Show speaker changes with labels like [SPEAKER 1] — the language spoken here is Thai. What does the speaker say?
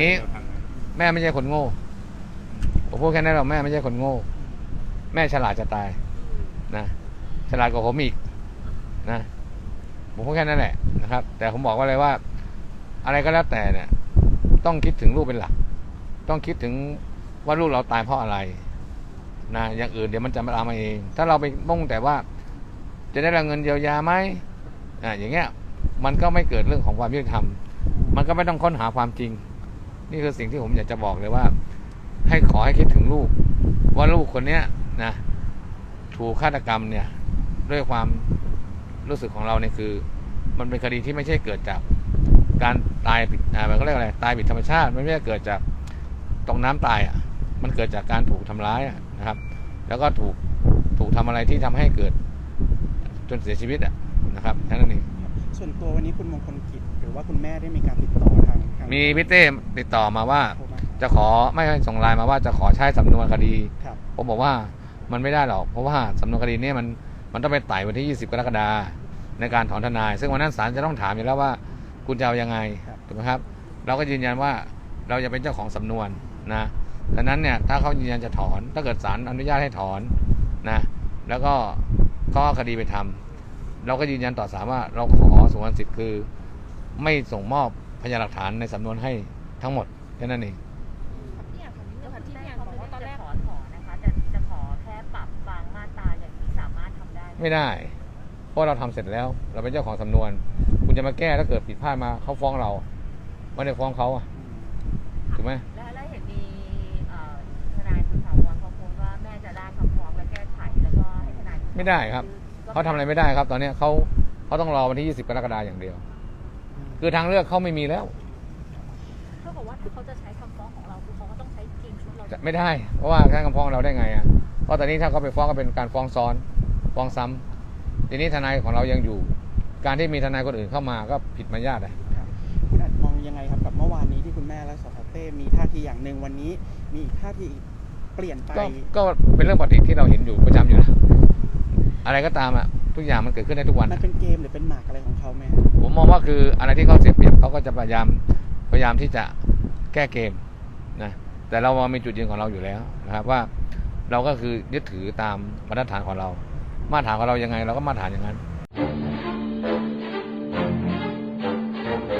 [SPEAKER 1] อย่างนี้ แม่ไม่ใช่คนโง่ผมพูดแค่นั้นหรอกแม่ไม่ใช่คนโง่ แม่ฉลาดจะตายนะฉลาดกว่าผมอีกนะผมพูดแค่นั้นแหละนะครับ แต่ผมบอกว่าเลยว่า อะไรก็แล้วแต่เนี่ย ต้องคิดถึงลูกเป็นหลัก ต้องคิดถึงว่าลูกเราตายเพราะอะไรนะอย่างอื่นเดี๋ยวมันจะมาตามมาเอง ถ้าเราไปมุ่งแต่ว่า จะได้รับเงินเยียวยาไหมอ่าอย่างเงี้ย มันก็ไม่เกิดเรื่องของความยุติธรรม มันก็ไม่ต้องค้นหาความจริง นี่คือสิ่งที่ผมอยากจะบอกเลยว่า ให้ขอให้คิดถึงลูก ว่าลูกคนเนี้ยนะถูกฆาตกรรมเนี่ย ด้วยความรู้สึกของเราเนี่ยคือ มันเป็นคดีที่ไม่ใช่เกิดจาก การตายผิดอ่ามันก็เรียกอะไรตายผิดธรรมชาติมันไม่ได้เกิดจากตกน้ำตายอะ มันเกิดจากการถูกทำร้ายะนะครับ แล้วก็ถูกถูกทำอะไรที่ทำให้เกิดจนเสียชีวิตอะนะครับแค่นั้นเอง
[SPEAKER 2] ส่วนตัววันนี้คุณมงคลกิจหรือว่าคุณแม่ได้มีการติดต่อ
[SPEAKER 1] มีพี่เต้ติดต่อมาว่า
[SPEAKER 2] โทรมา
[SPEAKER 1] จะขอไม่ส่งไลน์มาว่าจะขอใช้สำนวนคดี
[SPEAKER 2] ครับ
[SPEAKER 1] ผมบอกว่ามันไม่ได้หรอก เพราะว่าสำนวนคดีเนี้มันมันต้องไปไต่วันที่ 20 กรกฎาคมในการถอนทนาย ซึ่งวันนั้นศาลจะต้องถามอยู่แล้วว่าคุณจะเอายังไงถูกไหมครับ เราก็ยืนยันว่าเราจะเป็นเจ้าของสำนวนนะดังนั้นเนี่ยถ้าเขายืนยันจะถอน ถ้าเกิดศาลอนุญาตให้ถอนนะแล้วก็ก็เอาคดีไปทำเราก็ยืนยันต่อศาลว่าเราขอสงวนสิทธิ์คือ ไม่ส่งมอบ พยานหลักฐานในสำนวนให้ทั้งหมดแค่นั้นเอง
[SPEAKER 3] พี่อยากถามนิดนึงค่ะที่
[SPEAKER 4] ที่
[SPEAKER 3] พี่
[SPEAKER 4] พี่
[SPEAKER 3] แอ
[SPEAKER 4] แอนน
[SPEAKER 3] บบอ
[SPEAKER 4] อกก
[SPEAKER 3] ว่า
[SPEAKER 4] ว่า
[SPEAKER 3] ตอน
[SPEAKER 4] จะ
[SPEAKER 3] แรก
[SPEAKER 4] ขอถอนนะคะจะจะขอแค่ปรับบางมาตราอย่างนี้สามารถทำได้ไหม
[SPEAKER 1] ไม่ได้ เพราะเราทำเสร็จแล้ว เราเป็นเจ้าของสำนวน คุณจะมาแก้ถ้าเกิดผิดพลาดมาเขาฟ้องเราไม่ได้ฟ้องเขาอะถูกไหม
[SPEAKER 4] และและเห็นมีเอ่อทนายคุณถาวรเขาโพสต์ว่าแม่จะได้คำฟ้องและแก้ไขแล้วก็ให้ทนาย
[SPEAKER 1] ไม่ได้ครับเขาทำอะไรไม่ได้ครับ ตอนเนี้ยเขาเขาต้องรอวันที่ 20 กรกฎาคมอย่างเดียว คือทางเลือกเขาไม่มีแล้ว
[SPEAKER 3] เท่ากับว่าถ้าเขาจะใช้คำฟ้องของเราคือเขาก็ต้องใช้เกมชุดเรา
[SPEAKER 1] จะไม่ได้ เพราะว่าแค่คำฟ้องเราได้ไงอะเพราะตอนนี้ถ้าเขาไปฟ้องก็เป็นการฟ้องซ้อนฟ้องซ้ำทีนี้ทนายของเรายังอยู่ การที่มีทนายคนอื่นเข้ามาก็ผิดมารยาทอะ
[SPEAKER 2] ครับคุณอัดมองยังไงครับกับเมื่อวานนี้ที่คุณแม่และสสเต้มีท่าทีอย่างหนึ่งวันนี้ มีอีกท่าทีเปลี่ยนไป
[SPEAKER 1] ก็ก็เป็นเรื่องปกติที่เราเห็นอยู่ประจำอยู่แล้วอะไรก็ตามอะ ทุกอย่างมันเกิดขึ้นได้ทุกวัน
[SPEAKER 2] มัน
[SPEAKER 1] อะ
[SPEAKER 2] เป็นเกมหรือเป็นหมากอะไรของเขาไหมครับ
[SPEAKER 1] ผมมองว่าคืออะไรที่เขาเสียเปรียบเขาก็จะพยายามพยายามที่จะแก้เกมนะแต่เรามีจุดยืนของเราอยู่แล้วนะครับว่าเราก็คือยึดถือตามมาตรฐานของเรา มาตรฐานของเรายังไง เราก็มาตรฐานอย่างนั้น